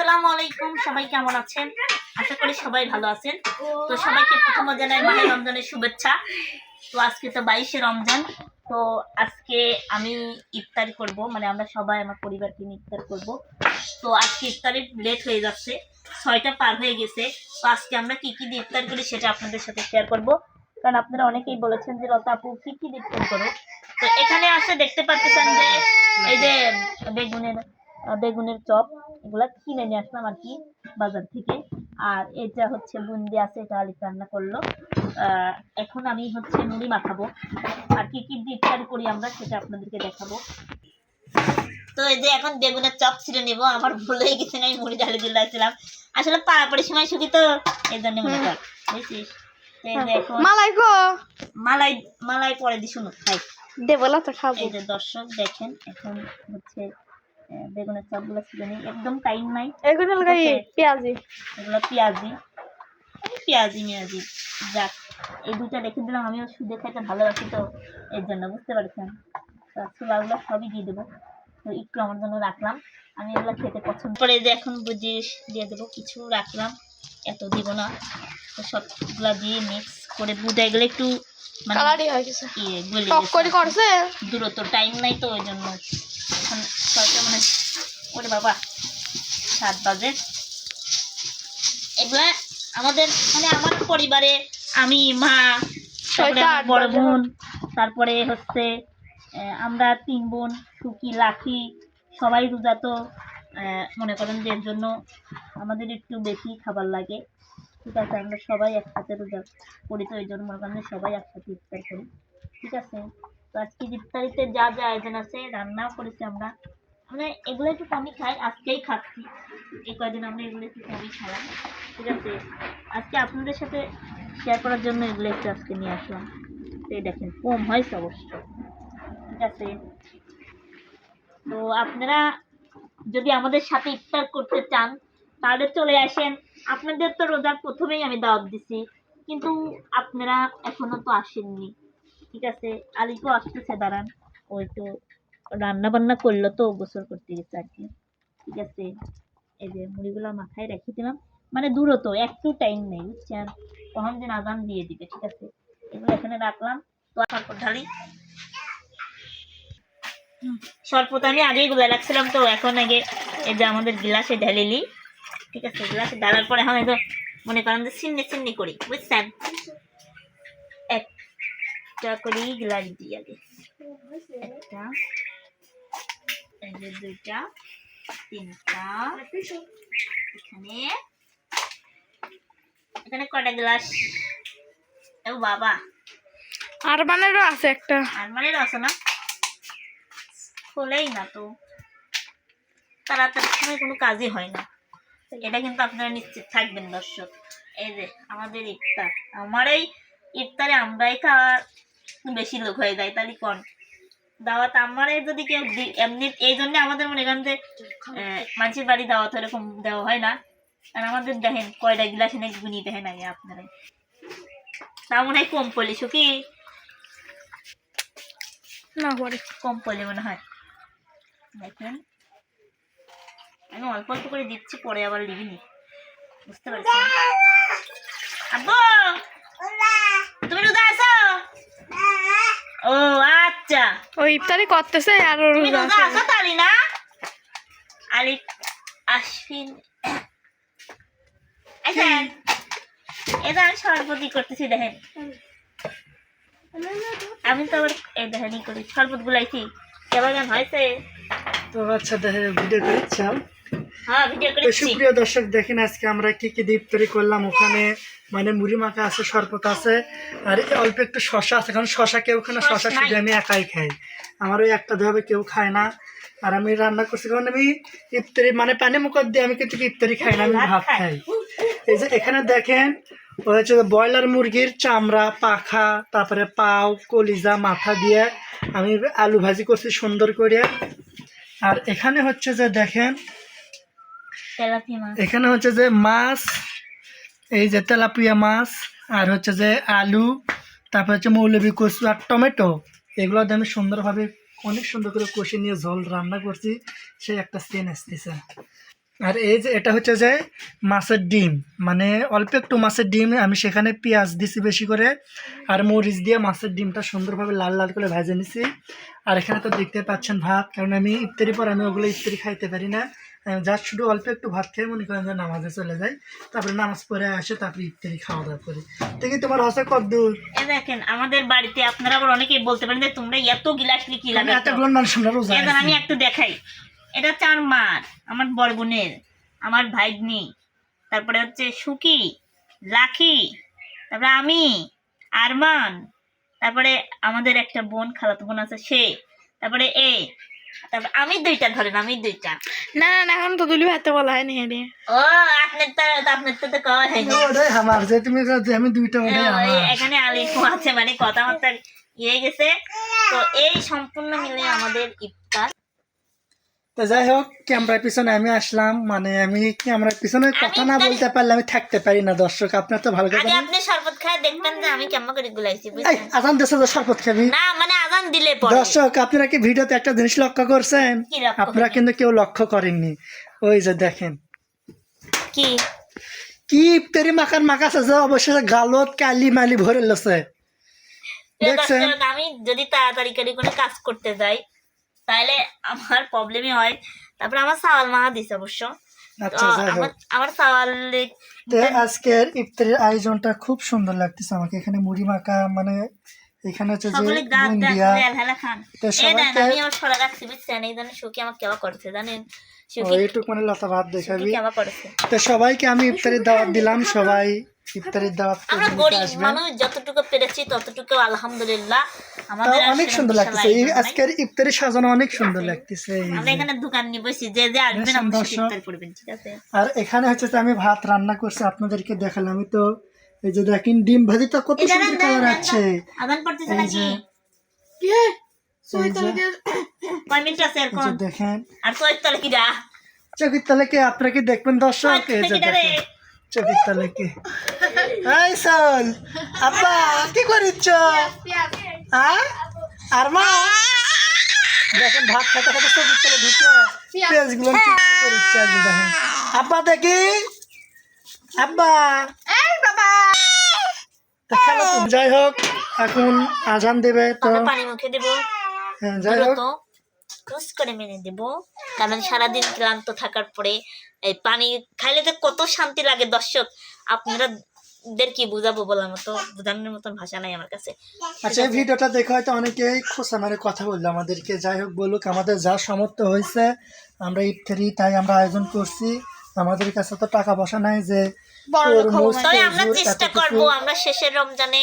আসসালামু আলাইকুম, সবাই কেমন আছেন? আশা করি সবাই ভালো আছেন। তো সবাইকে প্রথম জানাই মাহে রমজানের শুভেচ্ছা। তো আজকে তো বাইশে রমজান, তো আজকে আমি ইফতারি করব মানে আমরা সবাই আমার পরিবারকে নিয়ে ইফতার করব। তো আজকে ইফতারি লেট হয়ে যাচ্ছে, ছয়টা পার হয়ে গেছে। তো আজকে আমরা কি কি দিয়ে ইফতার করি সেটা আপনাদের সাথে শেয়ার করব। কারণ আপনারা অনেকেই বলেছেন যে লতা আপু, কি কি দিয়ে ইফতার করো? তো এখানে আসে দেখতে পাচ্ছেন যে, এই যে বেগুনের বেগুনের চপ এগুলা কিনে নিয়ে আসলাম আর কি বাজার থেকে। আর এটা হচ্ছে বুন্দি আছে এটা আলিফ রান্না করল। এখন আমি হচ্ছে মুড়ি মাখাবো। আর কি কি দিয়ে ইফতারি করি আমরা সেটা আপনাদেরকে দেখাবো। তো এই যে এখন বেগুনের চপ ছিঁড়ে নেব আমার ভুল হয়ে গেছে আমি মুড়ি ঢালে দিলাম আসলে পাড়াপাড়ি সময় শুধু তো এই জন্য মনে কর বুঝছিস? মালাই গো। মালাই মালাই পরে দি শুনো খাই দেবো না তো খাব। এই যে দর্শক দেখেন এখন হচ্ছে বেগুনের চপগুলো ছিঁড়ে নিই। একদম টাইম নাই। এগুলো লাগাই পেঁয়াজি। এগুলো পেঁয়াজি। পেঁয়াজি মেয়াজি। যাক এই দুটা রেখে দিলাম। আমিও সুদে খাইতে ভালোবাসি তো এর জন্য বুঝতে পারছেন? তো ছোলাগুলো সবই দিয়ে দেবো। তো একটু আমার জন্য রাখলাম। আমি এগুলো খেতে পছন্দ করে যে এখন বুঝি দিয়ে দেবো। কিছু রাখলাম এত দিব না। তো সবগুলা দিয়ে মিক্স করে বুঝে গেলে একটু মানে ইয়ে গলে গেছে। দূরত্ব টাইম নাই তো ওই জন্য। মানে ওরে বাবা সাত বাজে। এগুলা আমাদের মানে আমার পরিবারে আমি মা তারপরে আমার বড়। বোন তারপরে হচ্ছে আমরা তিন বোন সুকি লাখি সবাই রোজা তো মনে করেন যে এর জন্য আমাদের একটু বেশি খাবার লাগে। ঠিক আছে আমরা সবাই একসাথে রোজা করি তো এই জন্য মনে করেন সবাই একসাথে ইফতার করি। ঠিক আছে? তো আজকে ইফতারিতে যা যা আয়োজন আছে রান্নাও করেছি আমরা। মানে এগুলো একটু কমই খাই, আজকেই খাচ্ছি। এই কয়দিন আমরা এগুলো একটু কমই খাওয়াই ঠিক আছে? আজকে আপনাদের সাথে শেয়ার করার জন্য এগুলো একটু আজকে নিয়ে আসলাম। এই দেখেন, কম হয়েছে অবশ্য। ঠিক আছে? তো আপনারা যদি আমাদের সাথে ইফতার করতে চান, তাহলে চলে আসেন। আপনাদের তো রোজার প্রথমেই আমি দাওয়াত দিছি, কিন্তু আপনারা এখনও তো আসেননি। ঠিক আছে? আলিপও আসতেছে, দাঁড়ান। ওই তো রান্না বান্না করল তো গোসল করতে গেছে আর কি। ঠিক আছে, এই যে মুড়িগুলো মাথায় রেখে দিলাম। মানে দূরও তো একটু টাইম নেই, বুঝছেন? তখন দিন আজান দিয়ে দিবে, ঠিক আছে? এগুলো এখানে রাখলাম। তো তারপর ঢালি। স্বল্পতা আমি আগেই গুলা রাখছিলাম তো, এখন আগে এই যে আমাদের গ্লাসে ঢালিলি ঠিক আছে, গ্লাসে ঢালার পরে এখন যে মনে করেন যে চিন্নি চিন্নি করি, বুঝছেন? একটা করি গ্লাস দিই আগে। একটা এই যে দুইটা তিনটা এখানে। এখানে কটা গ্লাস? ও বাবা। আর বানেরও আছে একটা। আর মানে আছে না? খোলেই না তো। তাড়াতাড়ি সময় কোনো কাজই হয় না। এটা কিন্তু আপনারা নিশ্চিত থাকবেন দর্শক। এই যে আমাদের ইফতার। আমার এই ইফতারে আমরাই খাওয়ার বেশি লোক হয়ে যায় তাহলে কোন? দাওয়াত আমারে যদি কেউ এমনি এই জন্য আমাদের মনে করেন যে মানুষের বাড়ি দাওয়াত এরকম দেওয়া হয় না। আর আমাদের দেখেন কয়টা গিলাস এনে গুনি দেখেন আগে আপনারা। তা মনে হয় কম পড়লি সুখী? না পরে কম পড়লে মনে হয়। দেখেন। আমি অল্প অল্প করে দিচ্ছি পরে আবার লিবিনি বুঝতে পারছি আব্বু তুমি রোজা আছো ও আচ্ছা ওই ইফতারি করতেছে আর ওর। আছো। তালি না? আলি আচ্ছা এটা আমি সর্বতি করতেছি দেখেন। আমি তো আবার এই দেখেন ই করি শরবত গুলাইছি কেমন হয়েছে। তো আচ্ছা দেখেন ভিডিও করেছিলাম ভিডিও তো সুপ্রিয় দর্শক দেখেন আজকে আমরা কি কি দিয়ে ইফতারি করলাম। ওখানে মানে মুড়ি মাখা আছে শরবত আছে আর অল্প একটু শশা আছে। কারণ শশা কেউ খায় না শশা শুধু আমি একাই খাই। আমার ওই একটা ধরে কেউ খায় না। আর আমি রান্না করছি কারণ আমি ইফতারি মানে পানি মুখর দিয়ে আমি কিন্তু ইফতারি খাই না আমি ভাত খাই। এই যে এখানে দেখেন ওই হচ্ছে ব্রয়লার মুরগির চামড়া পাখা তারপরে পাও কলিজা মাথা দিয়ে আমি আলু ভাজি করছি সুন্দর করে। আর এখানে হচ্ছে যে দেখেন এখানে হচ্ছে যে মাছ, এই যে তেলাপিয়া মাছ, আর হচ্ছে যে আলু, তারপর হচ্ছে মৌলবি কচু আর টমেটো। এগুলো আমি সুন্দরভাবে অনেক সুন্দর করে কষে নিয়ে ঝোল রান্না করছি সেই একটা সিন আসতেছে। আর এই যে এটা হচ্ছে যে মাছের ডিম মানে অল্প একটু মাছের ডিম, আমি সেখানে পেঁয়াজ দিছি বেশি করে, আর মরিচ দিয়ে মাছের ডিমটা সুন্দরভাবে লাল লাল করে ভেজে নিছি। আর এখানে তো দেখতে পাচ্ছেন ভাত, কারণ আমি ইফতারি পর আমি ওগুলো ইফতারি খাইতে পারি না। জাস্ট শুধু অল্প একটু ভাত খেয়ে মনে করেন যে নামাজে চলে যাই তারপরে নামাজ পড়ে আসে তারপরে ইফতারি খাওয়া দাওয়া করি। দেখি তোমার হসে কদ্দূর? দেখেন আমাদের বাড়িতে আপনারা আবার অনেকেই বলতে পারেন যে তোমরা এত গিলাস কি আমি লাগাচ্ছ? এতগুলো মানুষ আমরা রোজা এখন আমি একটু দেখাই। এটা হচ্ছে আমার মার আমার বড় বোনের আমার ভাইগনি তারপরে হচ্ছে সুকি লাখি তারপরে আমি আরমান তারপরে আমাদের একটা বোন খালাতো বোন আছে সে তারপরে এ তারপরে আমি দুইটা ধরেন আমি দুইটা। না না না এখন তো দুলি ভাতে বলা হয়নি হ্যাঁ ও আপনার তো আপনার তো তো কওয়া হয়নি। আমার যে তুমি যে আমি দুইটা আমার। এখানে আলিফও আছে মানে কথাবার্তা ইয়ে গেছে। তো এই সম্পূর্ণ মিলে আমাদের ইফতার তো যাই হোক ক্যামেরার পিছনে আমি আসলাম মানে আমি ক্যামেরার পিছনে কথা না বলতে পারলে আমি থাকতে পারি না দর্শক আপনার তো ভালো করে আপনি শরবত খায় দেখবেন যে আমি কেমন করে গুলাইছি আজান দেশে যে শরবত খাবি। না মানে আজান দিলে পরে। দর্শক আপনারা কি ভিডিওতে একটা জিনিস লক্ষ্য করছেন? আপনারা কিন্তু কেউ লক্ষ্য করেননি। ওই যে দেখেন। কি? কি ইফতারি মাখান মাখাছে যে অবশ্যই গালত কালি মালি ভরে লছে দেখছেন? আমি যদি তাড়াতাড়ি করে কোনো কাজ করতে যাই তাহলে আমার প্রবলেমই হয়। তারপরে আমার সাওয়াল মাহা দিছে অবশ্য। আচ্ছা আমার সাওয়াল আজকের ইফতারের আয়োজনটা খুব সুন্দর লাগতেছে আমাকে। এখানে মুড়ি মাখা মানে এখানে হচ্ছে যে বুন্দিয়া খান। তো সবাইকে আমি আমার সরা রাখছি বুঝছেন? এই জন্য সুখী আমাকে কেমন করছে জানেন? এইটুক মানে লতা ভাত দেখাবি। তো সবাইকে আমি ইফতারের দাওয়াত দিলাম সবাই। ইফতারের দাওয়াত আমরা নিতে গরিব মানুষ যতটুকু পেরেছি ততটুকু আলহামদুলিল্লাহ। অনেক সুন্দর লাগতেছে। এই আজকের ইফতারি সাজানো অনেক সুন্দর লাগতেছে আমরা এখানে দোকান নিয়ে বসি যে যে আসবেন ইফতার করবেন ঠিক আছে? আর এখানে হচ্ছে যে আমি ভাত রান্না করছি আপনাদেরকে দেখালাম। আমি তো এই যে দেখেন ডিম ভাজিটা কত সুন্দর কালার আছে। আদান এই নাকি? দেখেন। আর কি যা আপনারা দেখবেন দর্শক? এই যে দেখেন চোখের তলে এই সল আব্বা কি করিচ্ছ? হ্যাঁ? আর মা দেখেন ভাত খেতে খেতে তলে ঢুকে দেখেন। আব্বা দেখি। আব্বা। তা খেলো তো। যাই হোক এখন আজান দেবে তো। পানি মুখে দেব। হ্যাঁ, যাই হোক। ক্রস করে মেনে দেব কারণ সারাদিন ক্লান্ত থাকার পরে এই পানি খাইলে যে কত শান্তি লাগে দর্শক। আপনারা দের কি বুঝাবো বলার মতো বোঝানোর মতন ভাষা নাই আমার কাছে। আচ্ছা এই ভিডিওটা দেখে হয়তো অনেকেই খোসা মারে কথা বলল আমাদেরকে। যাই হোক বলুক আমাদের যা সামর্থ্য হয়েছে আমরা ইফতারি তাই আমরা আয়োজন করছি। আমাদের কাছে তো টাকা পয়সা নাই যে আমরা চেষ্টা করব আমরা শেষের রমজানে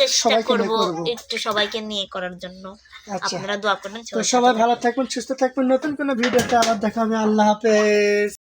চেষ্টা করব। একটু সবাইকে নিয়ে করার জন্য। আচ্ছা। আপনারা দোয়া করবেন তো সবাই ভালো থাকবেন সুস্থ থাকবেন। নতুন কোনো ভিডিওতে আবার দেখা হবে। আল্লাহ হাফেজ।